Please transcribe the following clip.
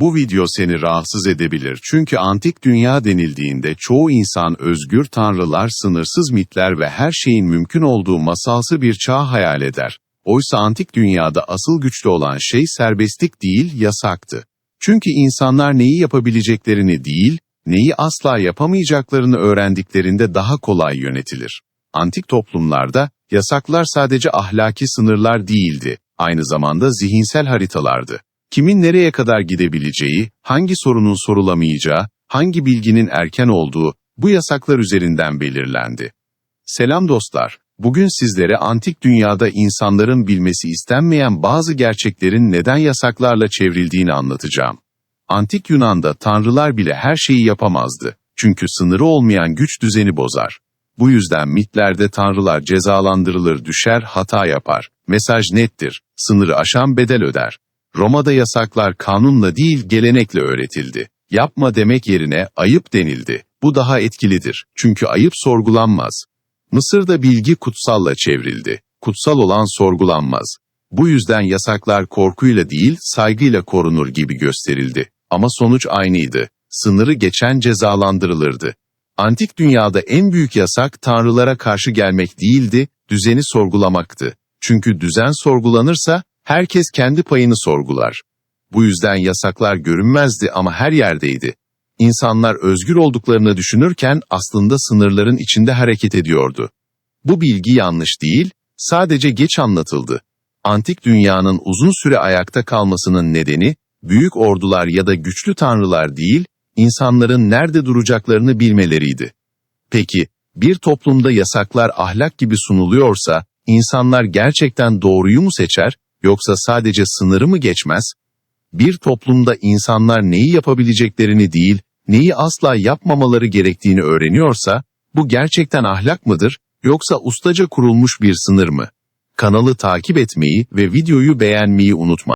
Bu video seni rahatsız edebilir çünkü antik dünya denildiğinde çoğu insan özgür tanrılar, sınırsız mitler ve her şeyin mümkün olduğu masalsı bir çağ hayal eder. Oysa antik dünyada asıl güçlü olan şey serbestlik değil, yasaktı. Çünkü insanlar neyi yapabileceklerini değil, neyi asla yapamayacaklarını öğrendiklerinde daha kolay yönetilir. Antik toplumlarda yasaklar sadece ahlaki sınırlar değildi, aynı zamanda zihinsel haritalardı. Kimin nereye kadar gidebileceği, hangi sorunun sorulamayacağı, hangi bilginin erken olduğu bu yasaklar üzerinden belirlendi. Selam dostlar, bugün sizlere antik dünyada insanların bilmesi istenmeyen bazı gerçeklerin neden yasaklarla çevrildiğini anlatacağım. Antik Yunan'da tanrılar bile her şeyi yapamazdı. Çünkü sınırı olmayan güç düzeni bozar. Bu yüzden mitlerde tanrılar cezalandırılır, düşer, hata yapar. Mesaj nettir. Sınırı aşan bedel öder. Roma'da yasaklar kanunla değil gelenekle öğretildi. Yapma demek yerine ayıp denildi. Bu daha etkilidir. Çünkü ayıp sorgulanmaz. Mısır'da bilgi kutsalla çevrildi. Kutsal olan sorgulanmaz. Bu yüzden yasaklar korkuyla değil saygıyla korunur gibi gösterildi. Ama sonuç aynıydı. Sınırı geçen cezalandırılırdı. Antik dünyada en büyük yasak tanrılara karşı gelmek değildi, düzeni sorgulamaktı. Çünkü düzen sorgulanırsa herkes kendi payını sorgular. Bu yüzden yasaklar görünmezdi ama her yerdeydi. İnsanlar özgür olduklarını düşünürken aslında sınırların içinde hareket ediyordu. Bu bilgi yanlış değil, sadece geç anlatıldı. Antik dünyanın uzun süre ayakta kalmasının nedeni, büyük ordular ya da güçlü tanrılar değil, insanların nerede duracaklarını bilmeleriydi. Peki, bir toplumda yasaklar ahlak gibi sunuluyorsa, insanlar gerçekten doğruyu mu seçer, yoksa sadece sınırı mı geçmez? Bir toplumda insanlar neyi yapabileceklerini değil, neyi asla yapmamaları gerektiğini öğreniyorsa, bu gerçekten ahlak mıdır, yoksa ustaca kurulmuş bir sınır mı? Kanalı takip etmeyi ve videoyu beğenmeyi unutma.